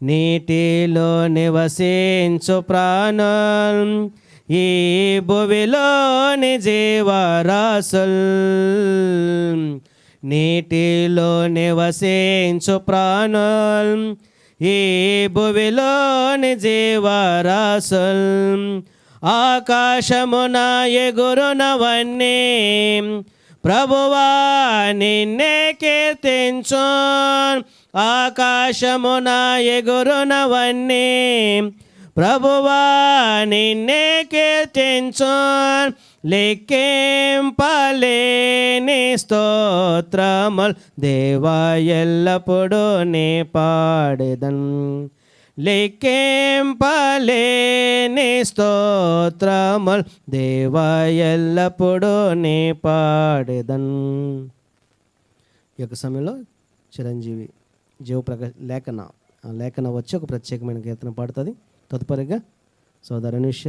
నీటిలో నివసించు ప్రాణం ఈ భువిలోని జీవరాసుల్ నీటిలో నివసించు ప్రాణం ఈ భువిలోని జీవరాసుల్ ఆకాశమున ఎగురునవన్నీ ప్రభువా నిన్నే కీర్తించు ఆకాశమున ఎగురునవన్నీ. ప్రభువా నిన్నే కీర్తించు లెక్కింపలేని స్తోత్రముల్ దేవా ఎల్లప్పుడూ నే పాడెదన్. లెక్కింపలేని స్తోత్రముల్ దేవా ఎల్లప్పుడూ నీ పాడేదన్. ఈ యొక్క సమయంలో చిరంజీవి జీవ ప్రక లేఖన ఆ లేఖన వచ్చి ఒక ప్రత్యేకమైన కీర్తన పాడుతుంది. తదుపరిగా సోదర అనుష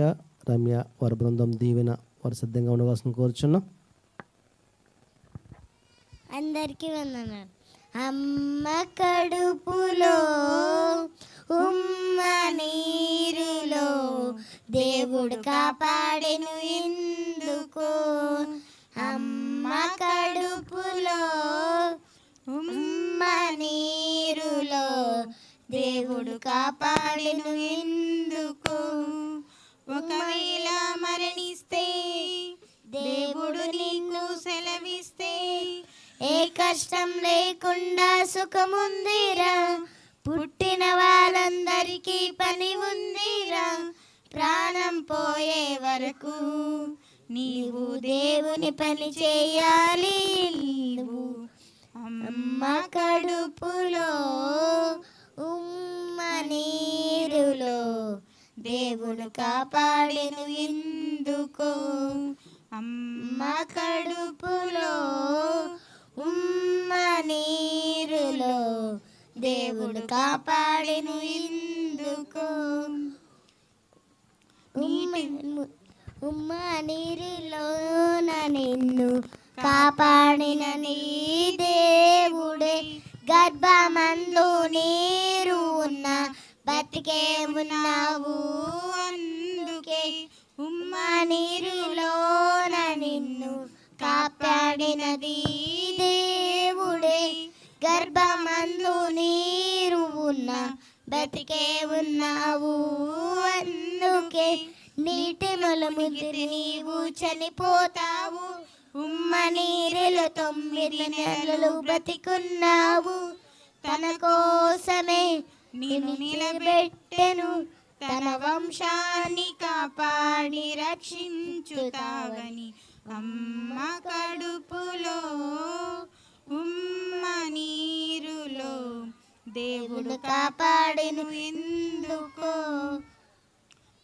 రమ్య వారి బృందం దీవెన వారు సిద్ధంగా ఉండవలసిన కోరుచున్నాం. అందరికీ వందనాలు. అమ్మ కడుపులో ఉమ్మ నీరులో దేవుడు కాపాడెను ఎందుకు? అమ్మ కడుపులో ఉమ్మ నీరులో దేవుడు కాపాడెను ఎందుకు? ఒకవేళ మరణిస్తే దేవుడు నిన్ను సెలవిస్తే ఏ కష్టం లేకుండా సుఖముందిరా? పుట్టిన వాళ్ళందరికీ పని ఉందిరా. ప్రాణం పోయే వరకు నీవు దేవుని పని చేయాలి. అమ్మ కడుపులో ఉమ్మ నీరులో దేవుడు కాపాడేను ఎందుకు. అమ్మ కడుపులో ఉమ్మ నీరులో దేవుడు కాపాడెను ఇందుకు. ఉమ్మ- నీరిలోన నిన్ను కాపాడిన నీ దేవుడే. గర్భమందు నీరు ఉన్న బతికే ఉన్నావు అందుకే. ఉమ్మ నీరులోన నిన్ను కాపాడినది గర్భమందు నీరు ఉన్న బతికే ఉన్నావు అందుకే నీటి ముదిరి నీవు చనిపోతావు. ఉమ్మ నీరులో తొమ్మిది నెలలు బతికున్నావు తన కోసమే నిన్ను నిలబెట్టెను. తన వంశాన్ని కాపాడి రక్షించుతావని అమ్మ కడుపులో ఉమ్మ నీరులో దేవుడు కాపాడెను ఎందుకో?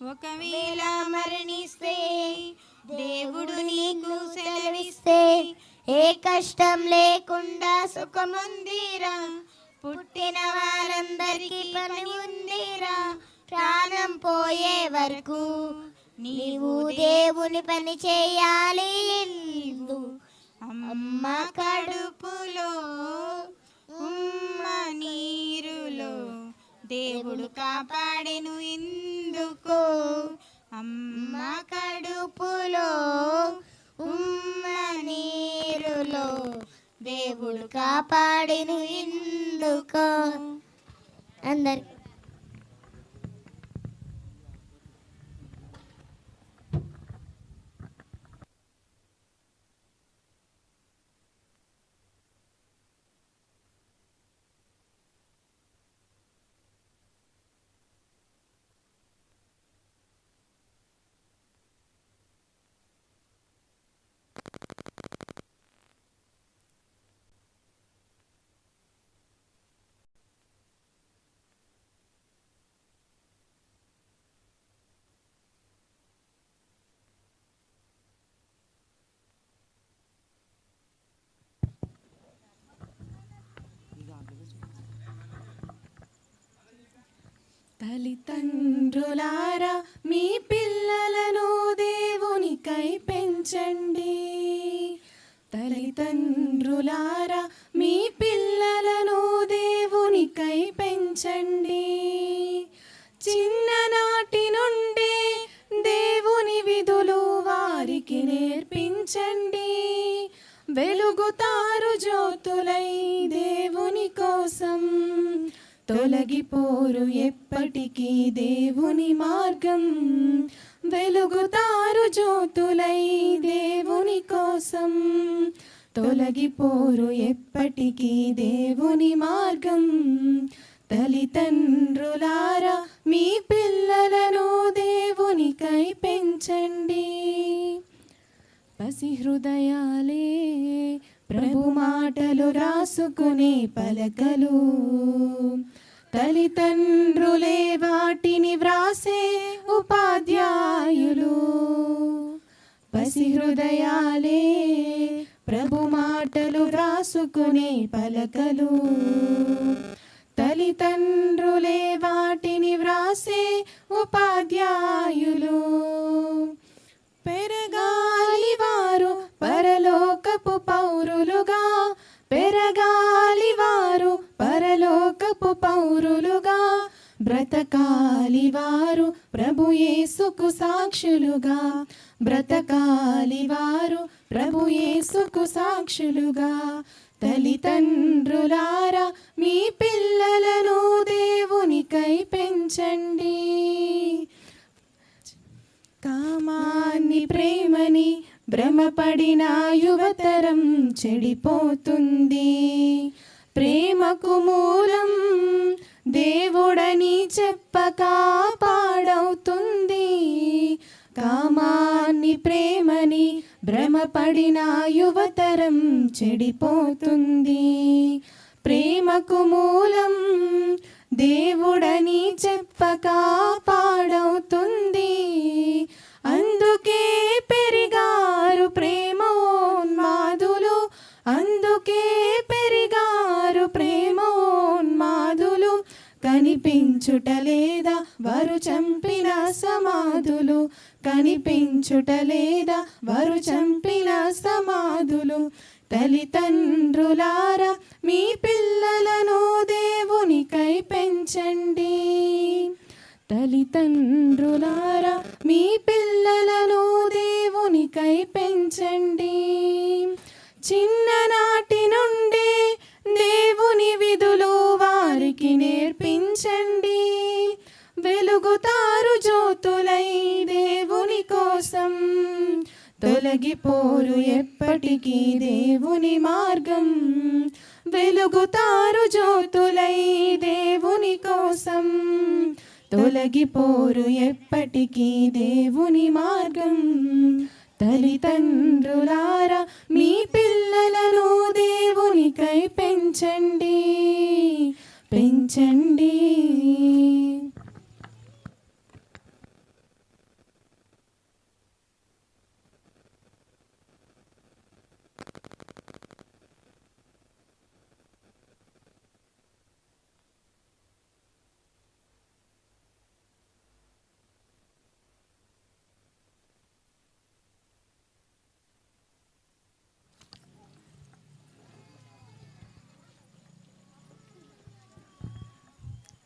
ఒకవేళ మరణిస్తే దేవుడు నీకు సెలవిస్తే ఏ కష్టం లేకుండా సుఖముందిరా? పుట్టిన వారందరికీ పని ఉందిరా. ప్రాణం పోయే వరకు నీవు దేవుని పని చేయాలి. అమ్మ కడుపులో ఉమ్మ నీరులో దేవుడు కాపాడెను ఎందుకు అమ్మ కడుపులో ఉమ్మ నీరులో దేవుడు కాపాడెను ఎందుకు తల్లిదండ్రులారా మీ పిల్లలను దేవునికై పెంచండి. తల్లిదండ్రులారా మీ పిల్లలను దేవునికై పెంచండి. చిన్ననాటి నుండే దేవుని విధులు వారికి నేర్పించండి. వెలుగుతారు జ్యోతులై దేవుని కోసం తొలగిపోరు ఎప్పటికీ దేవుని మార్గం. వెలుగుతారు జ్యోతులై దేవుని కోసం. తొలగిపోరు ఎప్పటికీ దేవుని మార్గం. తల్లిదండ్రులారా మీ పిల్లలను దేవునికై పెంచండి. పసి హృదయాలే ప్రభు మాటలు రాసుకునే పలకలు. తల్లిదండ్రులే వాటిని వ్రాసే ఉపాధ్యాయులు. పసి హృదయాలే ప్రభు మాటలు వ్రాసుకునే పలకలు. బ్రతకాలి వారు ప్రభు యేసుకు సాక్షులుగా. బ్రతకాలి వారు ప్రభు యేసుకు సాక్షులుగా. తల్లిదండ్రులారా మీ పిల్లలను దేవునికై పెంచండి. కామాన్ని ప్రేమని భ్రమపడిన యువతరం చెడిపోతుంది. ప్రేమకు మూలం దేవుడని చెప్పక పాడవుతుంది కామాన్ని ప్రేమని భ్రమపడిన యువతరం చెడిపోతుంది. ప్రేమకు మూలం దేవుడని చెప్పక పాడవుతుంది అందుకే పెరిగారు ప్రేమోన్మాదులు అందుకే కనిపించుటలేదా వారు చంపిన సమాధులు. కనిపించుట లేదా వారు చంపిన సమాధులు. తల్లిదండ్రులారా మీ పిల్లలను దేవునికై పెంచండి. తల్లిదండ్రులారా మీ పిల్లలను దేవునికై పెంచండి. చిన్ననాటి నుండి దేవుని విధులు వారికి నేర్పించండి. వెలుగుతారు జ్యోతులై దేవుని కోసం. తొలగిపోరు ఎప్పటికీ దేవుని మార్గం. వెలుగుతారు జ్యోతులై దేవుని కోసం. తొలగిపోరు ఎప్పటికీ దేవుని మార్గం. తల్లిదండ్రులారా మీ పిల్లలను దేవునికై పెంచండి. పెంచండి.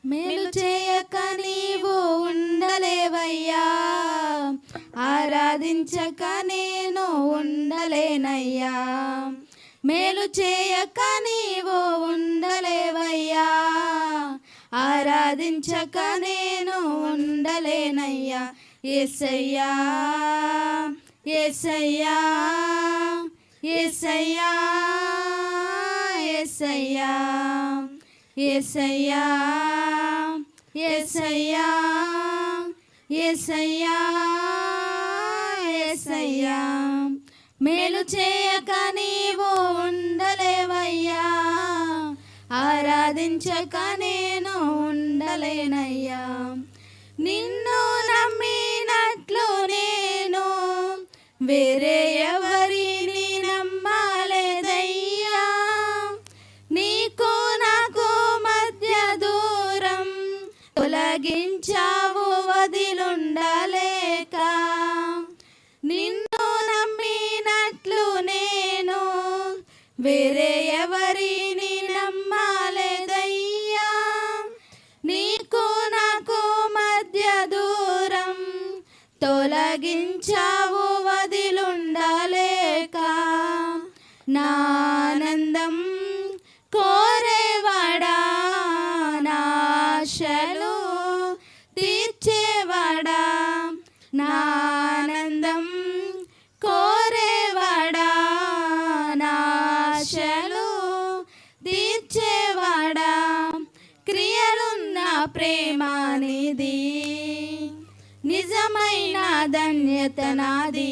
మేలు చేయక నీవు ఉండలేవయ్యా. ఆరాధించక నేను ఉండలేనయ్యా. మేలు చేయక నీవు ఉండలేవయ్యా. ఆరాధించక నేను ఉండలేనయ్యా. ఎసయ్యా ఎసయ్యా ఎసయ్యా ఎసయ్యా ఎసయ్యా ఎసయ్యా ఎసయ్యా ఎసయ్యా మేలు చేయక నీవు ఉండలేవయ్యా. ఆరాధించక నేను ఉండలేనయ్యా. నిన్ను నమ్మినట్లు నేను వేరే ఎవరు నానందం కోరేవాడా నాశలు తీర్చేవాడా నానందం కోరేవాడా నాశలు తీర్చేవాడా క్రియలున్న ప్రేమానిది నిజమైన ధన్యత నాది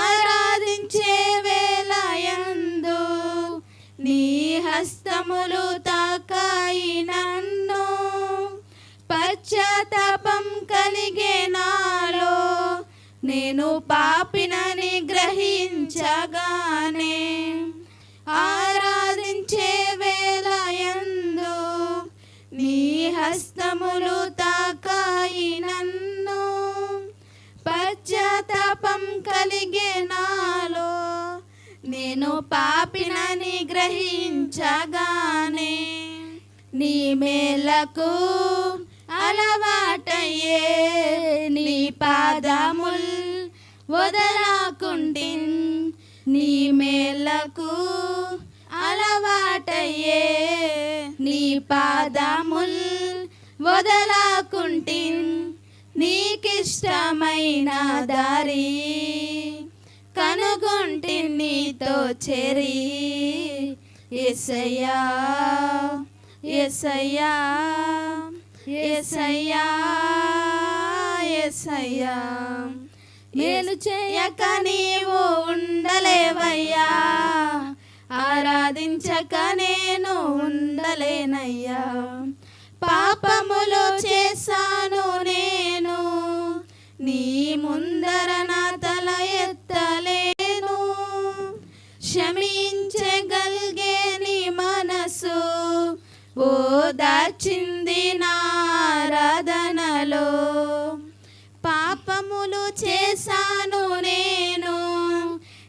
హస్తములు తాకాయి నన్ను. పశ్చాత్తాపం కలిగే నాలో నేను పాపినని గ్రహించగానే ఆరాధించే వేళయందు నీ హస్తములు తాకాయి నన్ను. పశ్చాత్తాపం కలిగే నాలో నేను పాపినని గ్రహించగానే నీ మేలకు అలవాటయ్యే నీ పాదముల్ వదలాకుండిన్ నీ మేలకు అలవాటయ్యే నీ పాదముల్ వదలాకుంటిన్. నీకిష్టమైన దారి కనుగొంటి నీతో చెరి. ఎసయ్యా ఎసయ్యా ఎసయ్యా ఎసయ్యా నేను చేయక నీవు ఉండలేవయ్యా. ఆరాధించక నేను ఉండలేనయ్యా. పాపములు చేశాను నేను. నీ ముందర క్షమించగలిగే నీ మనసు. ఓ దాచింది నారాధనలో. పాపములు చేశాను నేను.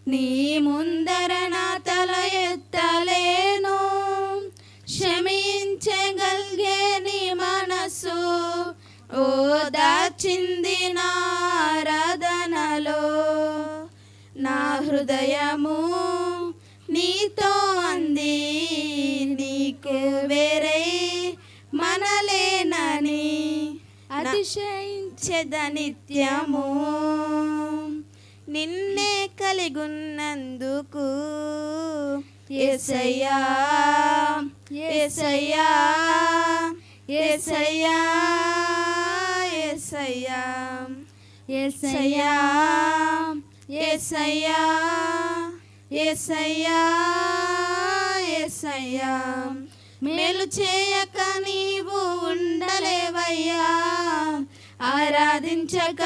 నీ ముందర నా తల ఎత్తలేను. క్షమించగలిగే నీ మనసు. ఓ దాచింది నారాధనలో. నా హృదయము నీతో అంది నీకు వేరే మనలేనని అతిశయించద నిత్యము. నిన్నే కలిగున్నందుకు ఎసయ్యా ఎసయ్యా ఎసయ్యా ఎసయ్యా ఎసయ్యా ఎసయ్యా ఏసయ్యా ఏసయ్యా మేలు చేయక నీవు ఉండలేవయ్యా. ఆరాధించక